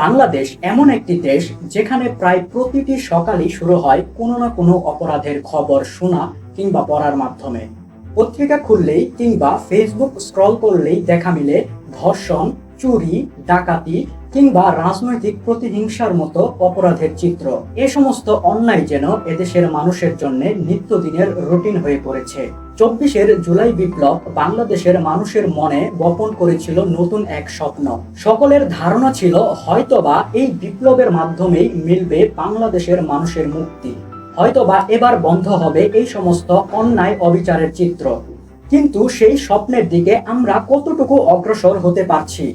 বাংলাদেশ এমন একটি দেশ যেখানে প্রায় প্রতিটি সকালই শুরু হয় কোনো না কোনো অপরাধের খবর শোনা কিংবা পড়ার মাধ্যমে। পত্রিকা খুললেই কিংবা ফেসবুক স্ক্রল করলেই দেখা মিলে ধর্ষণ, চুরি, ডাকাতি কিংবা রাজনৈতিক প্রতিহিংসার মতো অপরাধের চিত্র। এ সমস্ত অন্যায় যেন এদেশের মানুষের জন্য নিত্যদিনের রুটিন হয়ে পড়েছে। চব্বিশের জুলাই বিপ্লব বাংলাদেশের মানুষের মনে বপন করেছিল নতুন এক স্বপ্ন। সকলের ধারণা ছিল হয়তোবা এই বিপ্লবের মাধ্যমেই মিলবে বাংলাদেশের মানুষের মুক্তি। হয়তোবা এবার বন্ধ হবে এই সমস্ত অন্যায় অবিচারের চিত্র। কিন্তু সেই স্বপ্নের দিকে আমরা কতটুকু অগ্রসর হতে পারছি?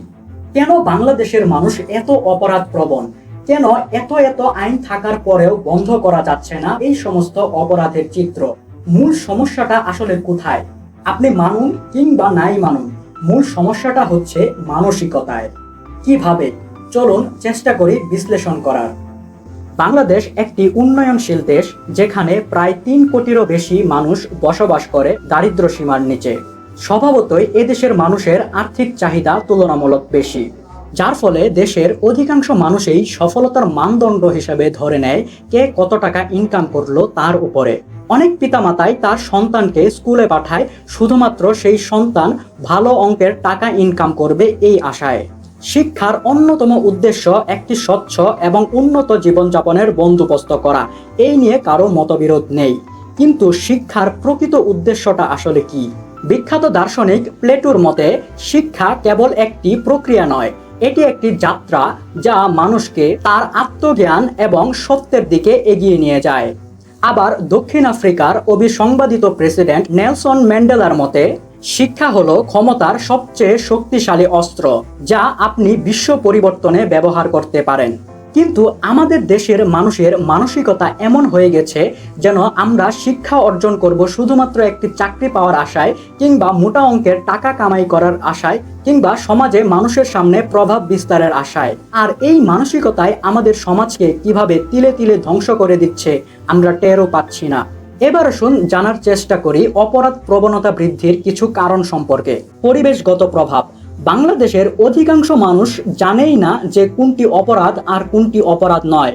কেন বাংলাদেশের মানুষ এত অপরাধ প্রবণ কেন এত এত আইন থাকার পরেও বন্ধ করা যাচ্ছে না এই সমস্ত অপরাধের চিত্র? মূল সমস্যাটা আসলে কোথায়? আপনি মানুন কিংবা নাই মানুন, মূল সমস্যাটা হচ্ছে মানসিকতায়। কীভাবে? চলুন চেষ্টা করি বিশ্লেষণ করার। বাংলাদেশ একটি উন্নয়নশীল দেশ, যেখানে প্রায় তিন কোটিরও বেশি মানুষ বসবাস করে দারিদ্র সীমার নিচে। স্বভাবতই এদেশের মানুষের আর্থিক চাহিদা তুলনামূলক বেশি, যার ফলে দেশের অধিকাংশ মানুষই সফলতার মানদণ্ড হিসেবে ধরে নেয় কে কত টাকা ইনকাম করল তার উপরে। অনেক পিতামাতাই তার সন্তানকে স্কুলে পাঠায়, শুধুমাত্র সেই সন্তান ভালো অঙ্কের টাকা ইনকাম করবে এই আশায়। শিক্ষার অন্যতম উদ্দেশ্য একটি স্বচ্ছ এবং উন্নত জীবনযাপনের বন্দোবস্ত করা, এই নিয়ে কারও মতবিরোধ নেই। কিন্তু শিক্ষার প্রকৃত উদ্দেশ্যটা আসলে কি? বিখ্যাত দার্শনিক প্লেটুর মতে, শিক্ষা কেবল একটি প্রক্রিয়া নয়, এটি একটি যাত্রা যা মানুষকে তার আত্মজ্ঞান এবং সত্যের দিকে এগিয়ে নিয়ে যায়। আবার দক্ষিণ আফ্রিকার অবিসংবাদিত প্রেসিডেন্ট নেলসন ম্যান্ডেলার মতে, শিক্ষা হলো ক্ষমতার সবচেয়ে শক্তিশালী অস্ত্র, যা আপনি বিশ্ব পরিবর্তনে ব্যবহার করতে পারেন। কিন্তু আমাদের দেশের মানুষের মানসিকতা এমন হয়ে গেছে যেন আমরা শিক্ষা অর্জন করব শুধুমাত্র একটি চাকরি পাওয়ার আশায় কিংবা মোটা অঙ্কের টাকা কামাই করার আশায় কিংবা সমাজে মানুষের সামনে প্রভাব বিস্তারের আশায়। আর এই মানসিকতায় আমাদের সমাজকে কীভাবে তিলে তিলে ধ্বংস করে দিচ্ছে, আমরা টেরও পাচ্ছি না। এবার শুন জানার চেষ্টা করি অপরাধ প্রবণতা বৃদ্ধির কিছু কারণ সম্পর্কে। পরিবেশগত প্রভাব। বাংলাদেশের অধিকাংশ মানুষ জানেই না যে কোনটি অপরাধ আর কোনটি অপরাধ নয়।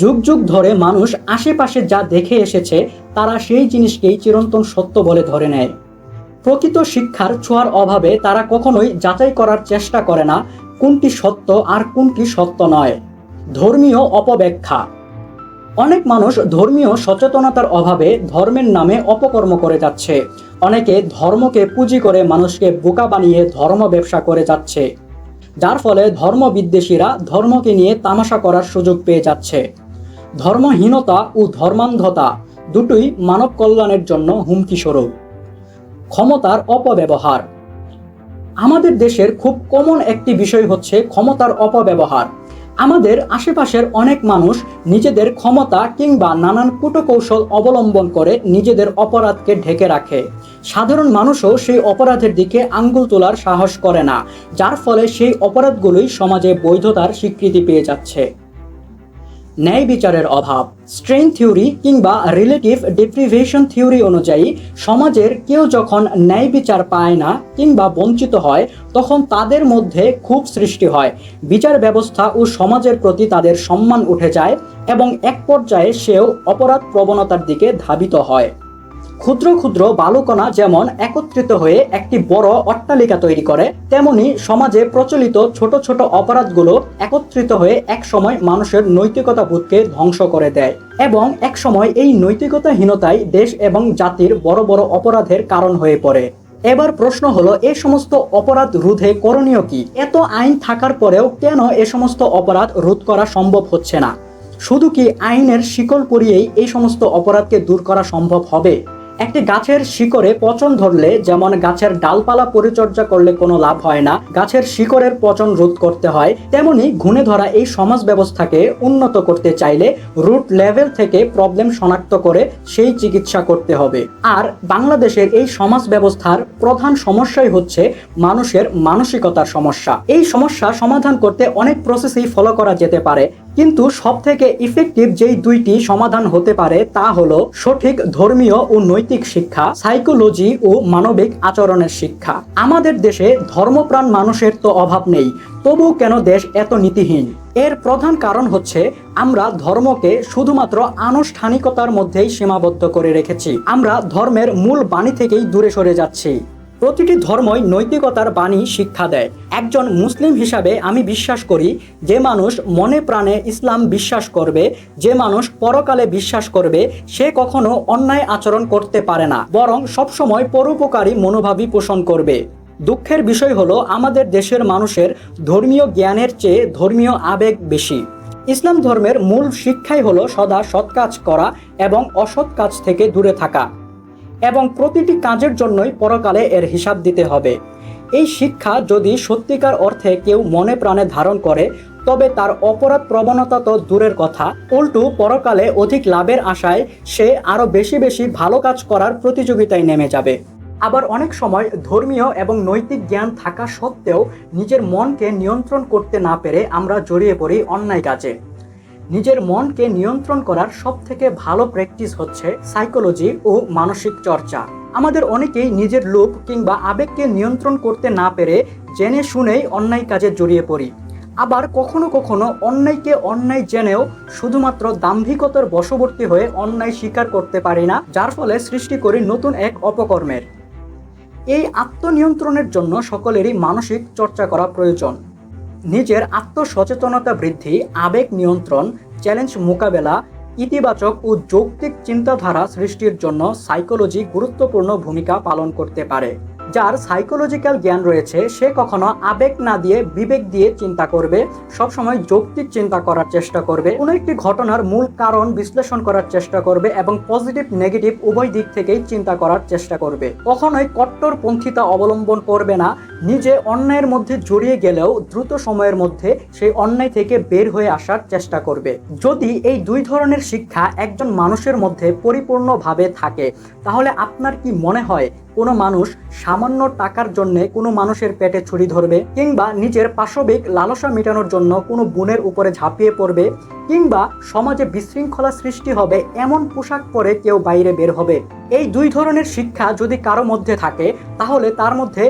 যুগ যুগ ধরে মানুষ আশেপাশে যা দেখে এসেছে, তারা সেই জিনিসকেই চিরন্তন সত্য বলে ধরে নেয়। প্রকৃত শিক্ষার ছোঁয়ার অভাবে তারা কখনোই যাচাই করার চেষ্টা করে না কোনটি সত্য আর কোনটি সত্য নয়। ধর্মীয় অপব্যাখ্যা অনেক মানুষ ধর্মীয় সচেতনতার অভাবে ধর্মের নামে অপকর্ম করে যাচ্ছে। অনেকে ধর্মকে পুঁজি করে মানুষকে বোকা বানিয়ে ধর্ম ব্যবসা করে যাচ্ছে। যার ফলে ধর্ম বিদ্বেষীরা ধর্মকে নিয়ে তামাশা করার সুযোগ পেয়ে যাচ্ছে। ধর্মহীনতা ও ধর্মান্ধতা দুটোই মানব কল্যাণের জন্য হুমকি স্বরূপ। ক্ষমতার অপব্যবহার। আমাদের দেশের খুব কমন একটি বিষয় হচ্ছে ক্ষমতার অপব্যবহার। আমাদের আশেপাশের অনেক মানুষ নিজেদের ক্ষমতা কিংবা নানান কুটকৌশল অবলম্বন করে নিজেদের অপরাধকে ঢেকে রাখে। সাধারণ মানুষও সেই অপরাধের দিকে আঙ্গুল তোলার সাহস করে না, যার ফলে সেই অপরাধগুলোই সমাজে বৈধতার স্বীকৃতি পেয়ে যাচ্ছে। ন্যায় বিচারের অভাব স্ট্রেন থিওরি কিংবা রিলেটিভ ডিপ্রিভেশন থিওরি অনুযায়ী সমাজের কেউ যখন ন্যায় বিচার পায় না কিংবা বঞ্চিত হয়, তখন তাদের মধ্যে খুব সৃষ্টি হয়। বিচার ব্যবস্থা ও সমাজের প্রতি তাদের সম্মান উঠে যায় এবং এক পর্যায়ে সেও অপরাধ প্রবণতার দিকে ধাবিত হয়। ক্ষুদ্র ক্ষুদ্র বালুকণা যেমন একত্রিত হয়ে একটি বড় অট্টালিকা তৈরি করে, তেমনি সমাজে প্রচলিত ছোট ছোট অপরাধগুলো একত্রিত হয়ে একসময় মানুষের নৈতিকতা বোধকে ধ্বংস করে দেয়। এবং একসময় এই নৈতিকতাহীনতাই দেশ এবং জাতির বড় বড় অপরাধের কারণ হয়ে পড়ে। এবার প্রশ্ন হলো এই সমস্ত অপরাধ রোধে করণীয় কি? এত আইন থাকার পরেও কেন এ সমস্ত অপরাধ রোধ করা সম্ভব হচ্ছে না? শুধু কি আইনের শিকল পরিয়েই এই সমস্ত অপরাধকে দূর করা সম্ভব হবে? একটি গাছের শিকড়ে পচন ধরলে যেমন গাছের ডালপালা পরিচর্যা করলে কোনো লাভ হয় না, গাছের শিকড়ের পচন রোধ করতে হয়, তেমনি ঘুণে ধরা এই সমাজ ব্যবস্থাকে উন্নত করতে চাইলে রুট লেভেল থেকে প্রবলেম শনাক্ত করে সেই চিকিৎসা করতে হবে। আর বাংলাদেশের এই সমাজ ব্যবস্থার প্রধান সমস্যাই হচ্ছে মানুষের মানসিকতার সমস্যা। এই সমস্যা সমাধান করতে অনেক প্রসেসই ফলো করা যেতে পারে। কিন্তু সব থেকে ইফেক্টিভ যেই দুইটি সমাধান হতে পারে তা হলো সঠিক ধর্মীয় ও নৈতিক শিক্ষা সাইকোলজি ও মানবিক আচরণের শিক্ষা। আমাদের দেশে ধর্মপ্রাণ মানুষের তো অভাব নেই, তবু কেন দেশ এত নীতিহীন? এর প্রধান কারণ হচ্ছে আমরা ধর্মকে শুধুমাত্র আনুষ্ঠানিকতার মধ্যেই সীমাবদ্ধ করে রেখেছি। আমরা ধর্মের মূল বাণী থেকেই দূরে সরে যাচ্ছি। প্রতিটি ধর্মই নৈতিকতার বাণী শিক্ষা দেয়। একজন মুসলিম হিসাবে আমি বিশ্বাস করি, যে মানুষ মনে প্রাণে ইসলাম বিশ্বাস করবে, যে মানুষ পরকালে বিশ্বাস করবে, সে কখনো অন্যায় আচরণ করতে পারে না, বরং সবসময় পরোপকারী মনোভাবই পোষণ করবে। দুঃখের বিষয় হলো, আমাদের দেশের মানুষের ধর্মীয় জ্ঞানের চেয়ে ধর্মীয় আবেগ বেশি। ইসলাম ধর্মের মূল শিক্ষাই হলো সদা সৎ কাজ করা এবং অসৎ কাজ থেকে দূরে থাকা। এবং প্রতিটি কাজের জন্যই পরকালে এর হিসাব দিতে হবে। এই শিক্ষা যদি সত্যিকার অর্থে কেউ মনে প্রাণে ধারণ করে, তবে তার অপরাধ প্রবণতা তো দূরের কথা। উল্টু পরকালে অধিক লাভের আশায় সে আরও বেশি বেশি ভালো কাজ করার প্রতিযোগিতায় নেমে যাবে। আবার অনেক সময় ধর্মীয় এবং নৈতিক জ্ঞান থাকা সত্ত্বেও নিজের মনকে নিয়ন্ত্রণ করতে না পেরে আমরা জড়িয়ে পড়ি অন্যায় কাজে। নিজের মনকে নিয়ন্ত্রণ করার সব থেকে ভালো প্র্যাকটিস হচ্ছে সাইকোলজি ও মানসিক চর্চা। আমাদের অনেকেই নিজের লোভ কিংবা আবেগকে নিয়ন্ত্রণ করতে না পেরে জেনে শুনেই অন্যায় কাজে জড়িয়ে পড়ি। আবার কখনো কখনো অন্যায়কে অন্যায় জেনেও শুধুমাত্র দাম্ভিকতার বশবর্তী হয়ে অন্যায় স্বীকার করতে পারি না, যার ফলে সৃষ্টি করি নতুন এক অপকর্মের। এই আত্মনিয়ন্ত্রণের জন্য সকলেরই মানসিক চর্চা করা প্রয়োজন। নিজের আত্মসচেতনতা বৃদ্ধি, আবেগ নিয়ন্ত্রণ, চ্যালেঞ্জ মোকাবেলা, ইতিবাচক ও যৌক্তিক চিন্তাধারা সৃষ্টির জন্য সাইকোলজি গুরুত্বপূর্ণ ভূমিকা পালন করতে পারে। যার সাইকোলজিক্যাল জ্ঞান রয়েছে, সে কখনো আবেগ না দিয়ে বিবেক দিয়ে চিন্তা করবে, সবসময় যৌক্তিক চিন্তা করার চেষ্টা করবে, কোনো একটি ঘটনার মূল কারণ বিশ্লেষণ করার চেষ্টা করবে এবং পজিটিভ, নেগেটিভ উভয় দিক থেকেই চিন্তা করার চেষ্টা করবে। কখনোই কট্টরপন্থিতা অবলম্বন করবে না নিজে অন্যায়ের মধ্যে জড়িয়ে গেলেও দ্রুত সময়ের মধ্যে সেই অন্যায় থেকে বের হয়ে আসার চেষ্টা করবে। যদি এই দুই ধরনের শিক্ষা একজন মানুষের মধ্যে পরিপূর্ণভাবে থাকে, তাহলে আপনার কি মনে হয় কোনো মানুষ সামান্য টাকার জন্য কোনো মানুষের পেটে ছুরি ধরবে? কিংবা নিজের পাশবিক লালসা মেটানোর জন্য কোনো বোনের উপরে ঝাঁপিয়ে পড়বে? কিংবা সমাজে বিশৃঙ্খলা সৃষ্টি হবে, এমন পোশাক পরে কেউ বাইরে বের হবে? এই দুই ধরনের শিক্ষা যদি কারও মধ্যে থাকে, তাহলে তার মধ্যে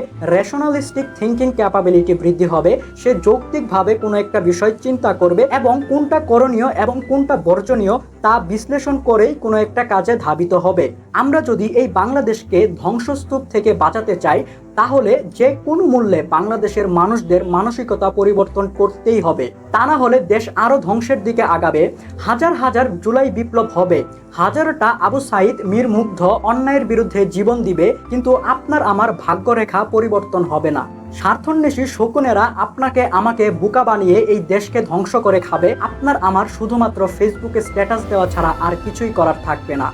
রেশনালিস্টিক থিঙ্কিং ক্যাপাবিলিটি বৃদ্ধি হবে, সে যৌক্তিকভাবে কোনো একটা বিষয় চিন্তা করবে এবং কোনটা করণীয় এবং কোনটা বর্জনীয় তা বিশ্লেষণ করেই কোনো একটা কাজে ধাবিত হবে। আমরা যদি এই বাংলাদেশকে ধ্বংসস্তূপ থেকে বাঁচাতে চাই তাহলে যে কোনো মূল্যে বাংলাদেশের মানুষদের মানসিকতা পরিবর্তন করতেই হবে। তা না হলে দেশ আরও ধ্বংসের দিকে আগাবে। হাজার হাজার জুলাই বিপ্লব হবে। হাজারটা আবু সাইদ মীর মুগ্ধ অন্যায়ের বিরুদ্ধে জীবন দিবে, কিন্তু আপনার আমার ভাগ্যরেখা পরিবর্তন হবে না। স্বার্থন্বেষী শকুনেরা আপনাকে আমাকে বোকা বানিয়ে এই দেশকে ধ্বংস করে খাবে। আপনার আমার শুধুমাত্র ফেসবুকে স্ট্যাটাস দেওয়া ছাড়া আর কিছুই করার থাকবে না।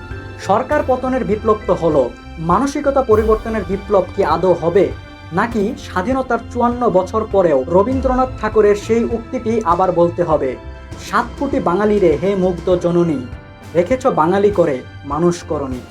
সরকার পতনের বিপ্লব তো হলো। মানসিকতা পরিবর্তনের বিপ্লব কি আদৌ হবে? নাকি স্বাধীনতার চুয়ান্ন বছর পরেও রবীন্দ্রনাথ ঠাকুরের সেই উক্তিটি আবার বলতে হবে? সাত কোটি বাঙালিরে হে মুগ্ধ জননী, রেখেছ বাঙালি করে মানুষ করণী।